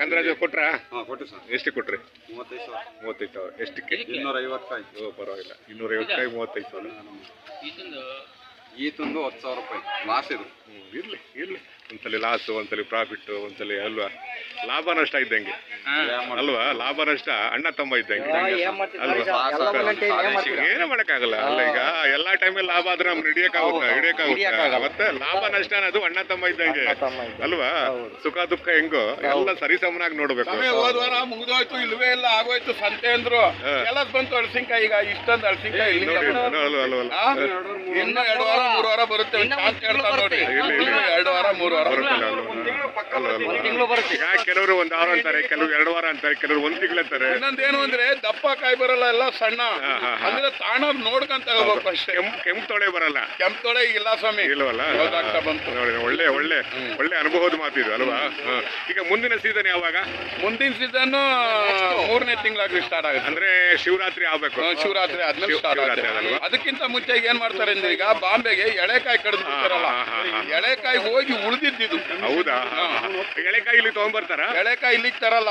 ಅಂದ್ರಾಜು ಕೊಟ್ರ? ಹಾಂ ಕೊಟ್ಟು ಸರ್. ಎಷ್ಟು ಕೊಟ್ರಿ? ಮೂವತ್ತೈದು ಸಾವಿರ. ಮೂವತ್ತೈದು ಸಾವಿರ. ಎಷ್ಟಕ್ಕೆ ಇನ್ನೂರ ಐವತ್ತೈದು ಓ ಪರವಾಗಿಲ್ಲ. ಇನ್ನೂರ ಐವತ್ತೈದು ಮೂವತ್ತೈದು ಸಾವಿರ. ಈತೊಂದು ಹತ್ತು ಸಾವಿರ ರೂಪಾಯಿ. ಲಾಸ್ ಇದು. ಹ್ಮ್, ಇರ್ಲಿ ಇರ್ಲಿ. ಒಂದ್ಸಲಿ ಲಾಸ್ ಒಂದ್ಸಲಿ ಪ್ರಾಫಿಟ್ ಒಂದ್ಸಲಿ ಅಲ್ವಾ? ಲಾಭ ನಷ್ಟ ಇದ್ದಂಗೆ. ಅಲ್ವಾ? ಲಾಭ ನಷ್ಟ ಅಣ್ಣ ತಮ್ಮ ಇದ್ದಂಗೆ. ಅಲ್ವಾ? ಏನು ಮಾಡಕ್ಕಾಗಲ್ಲ. ಅಲ್ಲ ಈಗ ಎಲ್ಲಾ ಟೈಮ್ ಲಾಭ ಆದ್ರೆ ನಮ್ಗೆ ಹಿಡಿಯಕ್ಕಾಗುತ್ತಾ ಹಿಡಿಯಕ್ಕಾಗುತ್ತಾ ಮತ್ತೆ ಲಾಭ ನಷ್ಟ ಅನ್ನೋದು ಅಣ್ಣ ತಮ್ಮ ಇದ್ದಂಗೆ. ಅಲ್ವಾ? ಸುಖ ದುಃಖ ಹೆಂಗೋ? ಎಲ್ಲ ಸರಿಸಮನಾಗಿ ನೋಡ್ಬೇಕು. ಸಮಯ ಹೋದ ವಾರ ಮುಗಿದೋಯ್ತು ಇಲ್ವೇ ಇಲ್ಲ ಆಗೋಯ್ತು ಸಂತೆ ಅಂದ್ರು. ಎಲ್ಲ ಬಂತು ಅಳಸಿನ್ಕಾಯಿ ಈಗ? ಇಷ್ಟೊಂದು ಅಳಸಿನ್ಕಾಯಿ? ಇನ್ನು ಎರಡು ವಾರ ಮೂರು ವಾರ ಬರುತ್ತೆ ಎರಡು ವಾರ ಮೂರು ಅಲ್ವಾ ಅಲ್ವಾ ಅಲ್ವಾ ಕೆಲವರು ಒಂದ್ ವಾರ ಅಂತಾರೆ ಕೆಲವರು ಎರಡು ವಾರ ಅಂತಾರೆ ಕೆಲವರು ಒಂದ್ ತಿಂಗಳು ಅಂತಾರೆ? ಇನ್ನೊಂದೇನು ಅಂದ್ರೆ ದಪ್ಪ ಕಾಯಿ ಬರಲ್ಲ ಎಲ್ಲ ಸಣ್ಣ. ಅಂದ್ರೆ ತಾಣ ನೋಡ್ಕೊಂತ ಹೋಗ್ಬೇಕು ಅಷ್ಟೇ. ಕೆಂಪ್ ಕೆಂಪ್ ತೊಳೆ ಬರಲ್ಲ. ಕೆಂಪ್ ತೊಳೆ ಇಲ್ಲ ಸ್ವಾಮಿ. ಇಲ್ವಲ್ಲ? ಬಂತು. ನೋಡಿ ಒಳ್ಳೆ ಒಳ್ಳೆ ಒಳ್ಳೆ ಅನುಭವದ ಮಾತಿದ್ರು ಅಲ್ವಾ? ಹ. ಈಗ ಮುಂದಿನ ಸೀಸನ್ ಯಾವಾಗ? ಮುಂದಿನ ಸೀಸನ್ ಮೂರನೇ ತಿಂಗಳಾಗ್ಲಿ ಸ್ಟಾರ್ಟ್ ಆಗುತ್ತೆ. ಅಂದ್ರೆ ಶಿವರಾತ್ರಿ ಆಗ್ಬೇಕು. ಶಿವರಾತ್ರಿ ಆದ್ಮೇಲೆ ಶಿವ- ಸ್ಟಾರ್ಟ್ ಶಿವರಾತ್ರಿ ಆಗುತ್ತೆ? ಅದಕ್ಕಿಂತ ಮುಂಚೆ ಏನ್ ಮಾಡ್ತಾರೆ ಅಂದ್ರೆ ಈಗ ಬಾಂಬೆಗೆ ಎಳೆಕಾಯಿ ಕಡ್ದು ಬಿಡ್ತಾರಲ್ಲ ಹಾ, ಹಾ, ಹಾ. ಎಳೆಕಾಯಿ ಹೋಗಿ ಉಳಿದಿದ್ದು ಹೌದಾ ಎಳೆಕಾಯಿ ಇಲ್ಲಿ ತಗೊಂಡ್ಬರ್ತಾರ? ಎಳೆಕಾಯಿ ಇಲ್ಲಿಗೆ ತರಲ್ಲ.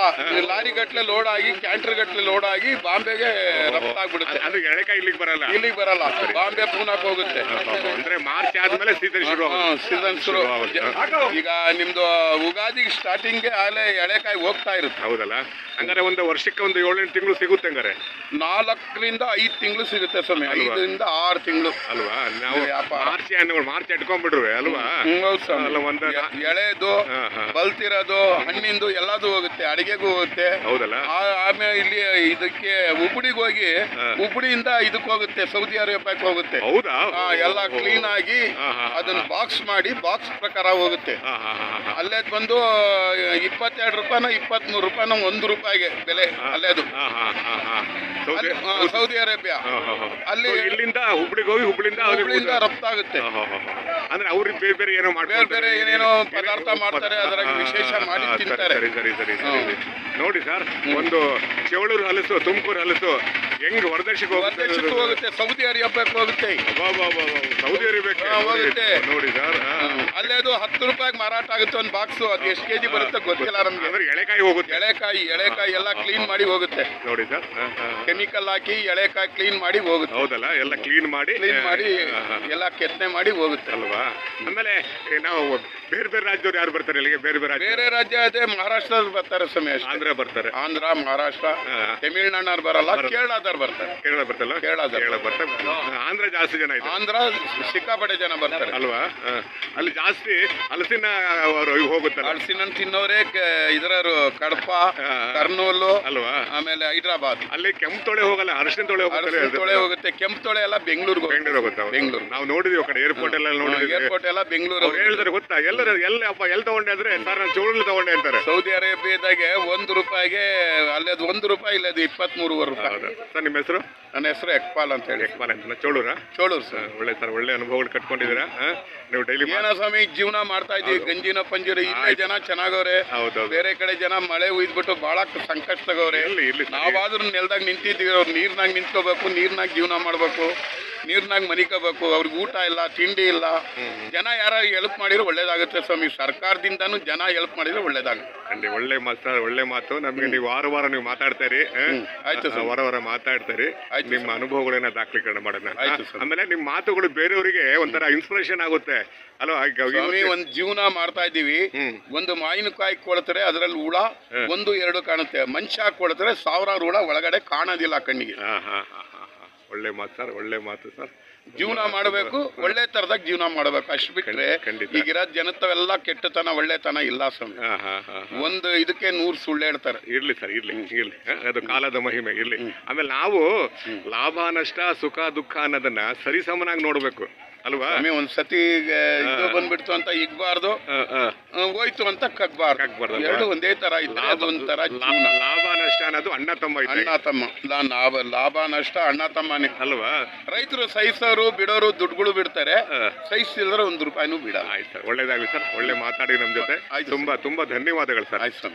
ಲಾರಿ ಗಟ್ಲೆ ಲೋಡ್ ಆಗಿ ಕ್ಯಾಂಟರ್ ಗಟ್ಲೆ ಲೋಡ್ ಆಗಿ ಬಾಂಬೆಗೆ ರಫ್ತಾಗ್ಬಿಡುತ್ತೆ ಅದು ಎಳೆಕಾಯಿ ಇಲ್ಲಿಗೆ ಬರಲ್ಲ. ಇಲ್ಲಿಗೆ ಬರಲ್ಲ. ಬಾಂಬೆ ಪೂನಾಕ್ ಹೋಗುತ್ತೆ. ಅಂದ್ರೆ ಮಾರ್ಚ್ ಆದ್ಮೇಲೆ ಸೀಸನ್ ಶುರು. ಸೀಸನ್ ಶುರು. ಈಗ ನಿಮ್ದು ಉಗಾದಿ ಸ್ಟಾರ್ಟಿಂಗ್ಗೆ ಆಲೆ ಎಳೆಕಾಯಿ ಹೋಗ್ತಾ ಇರುತ್ತೆ. ಹೌದಲ್ಲ? ಹಂಗಾರೆ ಒಂದು ವರ್ಷಕ್ಕೆ ಒಂದು ಏಳೆಂಟು ತಿಂಗಳು ಸಿಗುತ್ತೆ ಹಂಗಾರೆ. ನಾಲ್ಕರಿಂದ ಐದು ತಿಂಗಳು ಸಿಗುತ್ತೆ ಸ್ವಾಮಿ. ಐದರಿಂದ ಆರು ತಿಂಗಳು. ಅಲ್ವಾ? ನಾವು. ಮಾರ್ಚ್ ಹಣ್ಣುಗಳು ಮಾರ್ಚ್ ಇಟ್ಕೊಂಡ್ಬಿಟ್ರು ಅಲ್ವಾ? ಅಲ್ಲ ಒಂದು ಎಳೆದು. ಬಲ್ತಿರೋದು ಹಣ್ಣಿಂದು ಎಲ್ಲದೂ ಹೋಗುತ್ತೆ ಅಡಿಗೆಗೂ ಹೋಗುತ್ತೆ. ಹೌದಲ್ಲ? ಆಮೇಲೆ ಇಲ್ಲಿ ಇದಕ್ಕೆ ಉಬ್ಬಡಿಗೆ ಹೋಗಿ ಉಬ್ಬಡಿಯಿಂದ ಇದಕ್ಕೆ ಹೋಗುತ್ತೆ ಸೌದಿ ಅರೇಬಿಯಾಕ್ಕೆ ಹೋಗುತ್ತೆ. ಹೌದಾ? ಎಲ್ಲ ಕ್ಲೀನ್ ಆಗಿ ಅದನ್ನ ಬಾಕ್ಸ್ ಮಾಡಿ ಬಾಕ್ಸ್ ಪ್ರಕಾರ ಹೋಗುತ್ತೆ. ಅಲ್ಲೇ ಬಂದು ಇಪ್ಪತ್ತೆರಡು ರೂಪಾಯಿನ ಇಪ್ಪತ್ಮೂರು ರೂಪಾಯಿನ ಒಂದು ರೂಪಾಯಿಗೆ ಬೆಲೆ ಅಲ್ಲೇ ಅದು. ಹಾ, ಹಾ, ಹಾ. Saudi Saudi Arabia. ಅಲ್ಲಿ ಇಲ್ಲಿಂದ ಹುಬ್ಳಿಗೆ ಹೋಗಿ ಹುಬ್ಳಿಂದ ಹುಬ್ಳಿಯಿಂದ ರಫ್ತಾಗುತ್ತೆ. ಅಂದ್ರೆ ಅವ್ರಿಗೆ ಬೇರೆ ಬೇರೆ ಏನೋ ಬೇರೆ ಬೇರೆ ಏನೇನೋ ಪದಾರ್ಥ ಮಾಡ್ತಾರೆ, ಅದರ ವಿಶೇಷ ಮಾಡಿ ತಿಂತಾರೆ. ಸರಿ ಸರಿ ಸರಿ ನೋಡಿ ಸರ್ ಒಂದು ಚೇಳೂರು ಹಲಸು ತುಮಕೂರು ಹಲಸು ಹೆಂಗ್ ಹೊರದೇಶಕ್ಕೆ ಹೊರದೇಶಕ್ಕೂ ಹೋಗುತ್ತೆ ಸೌದಿ ಅರೇಬಿಯಾಕ್ಕೆ ಹೋಗುತ್ತೆ. ಸೌದಿ ಅರೇಬಿಯಾಕ್ಕೆ ಹೋಗುತ್ತೆ. ನೋಡಿ ಸರ್. ಅಲ್ಲೇ ಅದು ಹತ್ತು ರೂಪಾಯಿಗೆ ಮಾರಾಟ ಆಗುತ್ತೆ ಒಂದು ಬಾಕ್ಸ್ ಅದು ಎಷ್ಟು ಕೆಜಿ ಬರುತ್ತೆ ಗೊತ್ತಿಲ್ಲ ನಮ್ಗೆ. ಅಂದ್ರೆ ಎಳೆಕಾಯಿ ಹೋಗುತ್ತೆ. ಎಳೆಕಾಯಿ ಎಳೆಕಾಯಿ ಎಲ್ಲ ಕ್ಲೀನ್ ಮಾಡಿ ಹೋಗುತ್ತೆ. ನೋಡಿ ಸರ್. ಕೆಮಿಕಲ್ ಹಾಕಿ ಎಳೆಕಾಯಿ ಕ್ಲೀನ್ ಮಾಡಿ ಹೋಗುತ್ತೆ. ಹೌದಲ್ಲ ಎಲ್ಲ ಕ್ಲೀನ್ ಮಾಡಿ ಕ್ಲೀನ್ ಮಾಡಿ. ಎಲ್ಲ ಕೆತ್ತನೆ ಮಾಡಿ ಹೋಗುತ್ತೆ. ಅಲ್ವಾ? ಆಮೇಲೆ ನಾವು ಬೇರೆ ಬೇರೆ ರಾಜ್ಯದವ್ರು ಯಾರು ಬರ್ತಾರೆ ಇಲ್ಲಿಗೆ? ಬೇರೆ ಬೇರೆ ಬೇರೆ ರಾಜ್ಯ ಅದೇ ಮಹಾರಾಷ್ಟ್ರದಲ್ಲಿ ಬರ್ತಾರೆ ಸಮಯ ಆಂಧ್ರ ಬರ್ತಾರೆ. ಆಂಧ್ರ ಮಹಾರಾಷ್ಟ್ರ ಹಾ. ಬರಲ್ಲ ಬರಲ್ಲ. ಕೇರಳದವ್ರು ಬರ್ತಾರೆ. ಕೇರಳ ಬರ್ತಲ್ಲ ಕೇರಳ ಕೇರಳ ಬರ್ತಾರೆ. ಆಂಧ್ರ ಜಾಸ್ತಿ ಜನ ಇದೆ ಆಂಧ್ರ ಸಿಕ್ಕಾಪಟ್ಟೆ ಜನ ಬರ್ತಾರೆ. ಅಲ್ವಾ? ಹಾ. ಅಲ್ಲಿ ಜಾಸ್ತಿ ಹಲಸಿನ ಅವರು ಹೋಗುತ್ತೆ ಹೋಗುತ್ತಲ್ಲ? ಹಲಸಿನ ತಿನ್ನೋರೇ ಇದರ ಕಡಪ ಹಾ. ಕರ್ನೂಲು ಅಲ್ವಾ? ಆಮೇಲೆ ಹೈದರಾಬಾದ್. ಅಲ್ಲಿ ಕೆಂಪು ತೊಳೆ ಹೋಗಲ್ಲ ಅರಿಶಿನ ತೊಳೆ ಹೋಗುತ್ತಲ್ಲ ಅರಸಿನ ತೊಳೆ ಹೋಗುತ್ತೆ. ಕೆಂಪು ತೊಳೆ ಎಲ್ಲ ಬೆಂಗಳೂರಿಗೆ ಬೆಂಗಳೂರು ಹೋಗುತ್ತೆ. ಬೆಂಗಳೂರು ನಾವು ನೋಡಿದ್ವಿ ಕಡೆ ಏರ್ಪೋರ್ಟ್ ಎಲ್ಲ ನೋಡಿದ್ವಿ. ಏರ್ಪೋರ್ಟ್ ಎಲ್ಲ ಬೆಂಗಳೂರು ಹೇಳಿದ್ರೆ ಹೇಳ್ತಾರೆ ಗೊತ್ತಾ? ಎಲ್ಲರ ಎಲ್ಲ ಅಪ್ಪ ಎಲ್ಲಿ ತಗೊಂಡೆ ಅಂದ್ರೆ ಸರ್ ನಾನು ಚೋಳಲ್ಲಿ ತಗೊಂಡೆ ಅಂತಾರೆ. ಸೌದಿ ಅರೇಬಿಯಾದಾಗೆ ಒಂದು ರೂಪಾಯಿಗೆ ಅಲ್ಲದು ಒಂದು ರೂಪಾಯಿ ಇಲ್ಲದು ಇಪ್ಪತ್ತ್ ಮೂರುವರೆ ರೂಪಾಯಿ. ಸರ್ ನಿಮ್ಮ ಹೆಸರು? ನನ್ನ ಹೆಸರು ಎಕ್ಪಾಲ್ ಅಂತ ಹೇಳಿ. ಯಕ್ಪಾಲ್ ಅಂತ ಚೋಳೂರ? ಚೋಳೂರು ಸರ್. ಒಳ್ಳೆ ಸರ್ ಒಳ್ಳೆ ಅನುಭವಗಳು ಕಟ್ಕೊಂಡಿದ್ದೀರಾ? ಹಾ? ನೀವು ಡೈಲಿ ಏನೋ ಸ್ವಾಮಿ ಜೀವನ ಮಾಡ್ತಾ ಇದ್ದೀವಿ. ಗಂಜಿನ ಪಂಜರ ಇಲ್ಲೇ ಜನ ಚೆನ್ನಾಗವ್ರೆ. ಹೌದೌದು. ಬೇರೆ ಕಡೆ ಜನ ಮಳೆ ಉಯ್ದ್ಬಿಟ್ಟು ಬಹಳ ಸಂಕಷ್ಟದವ್ರೆ. ಇಲ್ಲಿ ಇಲ್ಲಿ ಸರ್. ನಾವಾದ್ರೂ ನೆಲದಾಗ ನಿಂತಿದ್ದೀವಿ. ಅವ್ರು ನೀರ್ನಾಗ ನಿಂತ್ಕೋಬೇಕು ನೀರ್ನಾಗ ಜೀವನ ಮಾಡ್ಬೇಕು. ನೀರ್ನಾಗ ಮನಿಕೋಬೇಕು ಅವ್ರಿಗೆ ಊಟ ಇಲ್ಲ ತಿಂಡಿ ಇಲ್ಲ. ಜನ ಯಾರ ಹೆಲ್ಪ್ ಮಾಡಿದ್ರೆ ಒಳ್ಳೇದಾಗುತ್ತೆ ಸ್ವಾಮಿ. ಸರ್ಕಾರದಿಂದನೂ ಜನ ಹೆಲ್ಪ್ ಮಾಡಿದ್ರೆ ಒಳ್ಳೇದಾಗುತ್ತೆ. ಒಳ್ಳೆ ಮಾತು ಒಳ್ಳೆ ಮಾತು. ನಮಗೆ ನೀವು ವಾರ ವಾರ ನೀವು ಮಾತಾಡ್ತಾರಿ ಆಯ್ತು ಸರ್. ವಾರ ವಾರ ಮಾತಾಡ್ತಾರಿ ನಿಮ್ಮ ಅನುಭವಗಳನ್ನ ದಾಖಲೀಕರಣ ಮಾಡೋಣ. ಆಮೇಲೆ ನಿಮ್ಮ ಮಾತುಗಳು ಬೇರೆಯವರಿಗೆ ಒಂಥರ ಇನ್ಸ್ಪಿರೇಷನ್ ಆಗುತ್ತೆ. ಅಲೋ ಈಗ ಸ್ವಾಮಿ ಒಂದ್ ಜೀವನ ಮಾಡ್ತಾ ಇದ್ದೀವಿ. ಹ್ಮ್. ಒಂದು ಮಾವಿನಕಾಯಿ ಕೊಳತರೆ ಅದರಲ್ಲಿ ಹುಳ ಒಂದು ಎರಡು ಕಾಣುತ್ತೆ. ಮನುಷ್ಯ ಕೊಳತರೆ ಸಾವಿರಾರು ಹುಳ ಒಳಗಡೆ ಕಾಣೋದಿಲ್ಲ ಕಣ್ಣಿಗೆ. ಒಳ್ಳೆ ಮಾತು ಸರ್ ಒಳ್ಳೆ ಮಾತು ಸರ್. ಜೀವನ ಮಾಡಬೇಕು ಒಳ್ಳೆ ತರದಾಗ ಜೀವನ ಮಾಡಬೇಕು. ಅಷ್ಟು ಬಿಟ್ರೆ ಖಂಡಿತ. ಈಗಿರೋ ಜನತವೆಲ್ಲ ಕೆಟ್ಟತನ ಒಳ್ಳೆತನ ಇಲ್ಲ ಸ್ವಾಮಿ. ಹಾ ಹಾ ಹಾ ಒಂದು ಇದಕ್ಕೆ ನೂರು ಸುಳ್ಳು ಹೇಳ್ತಾರೆ. ಇರ್ಲಿ ಸರ್ ಇರ್ಲಿ ಇರ್ಲಿ. ಅದು ಕಾಲದ ಮಹಿಮೆ ಇರ್ಲಿ. ಆಮೇಲೆ ನಾವು ಲಾಭ ನಷ್ಟ ಸುಖ ದುಃಖ ಅನ್ನೋದನ್ನ ಸರಿಸಮನಾಗಿ ನೋಡ್ಬೇಕು. ಅಲ್ವಾ? ಒಂದ್ ಸತಿ ಇದು ಬಂದ್ಬಿಡ್ತು ಅಂತ ಇಗ್ಬಾರ್ದು. ಹೋಯ್ತು ಅಂತ ಕಗ್ಬಾರ್ದು. ಎರಡು ಒಂದೇ ತರ ಇದ್ರೆ ಅದು ಒಂಥರ ಲಾ- ಜೀವನ. ಲಾಭ ನಷ್ಟ ಅನ್ನೋದು ಅಣ್ಣ ತಮ್ಮ ಅಣ್ಣ ತಮ್ಮ. ಲಾಭ ಲಾಭ ನಷ್ಟ ಅಣ್ಣ ತಮ್ಮನೇ. ಅಲ್ವಾ? ರೈತರು ಸಹಿಸೋರು ಬಿಡೋರು ದುಡ್ಡುಗಳು ಬಿಡ್ತಾರೆ. ಸಹಿಸಿದ್ರೆ ಒಂದು ರೂಪಾಯಿನೂ ಬಿಡ ಆಯ್ತು ಸರ್ ಒಳ್ಳೇದಾಗ್ಲಿ ಸರ್ ಒಳ್ಳೆ ಮಾತಾಡಿ ನಮ್ಮ ಜೊತೆ. ಆಯ್ತು ತುಂಬಾ ತುಂಬಾ ಧನ್ಯವಾದಗಳು ಸರ್. ಆಯ್ತು ಸರ್.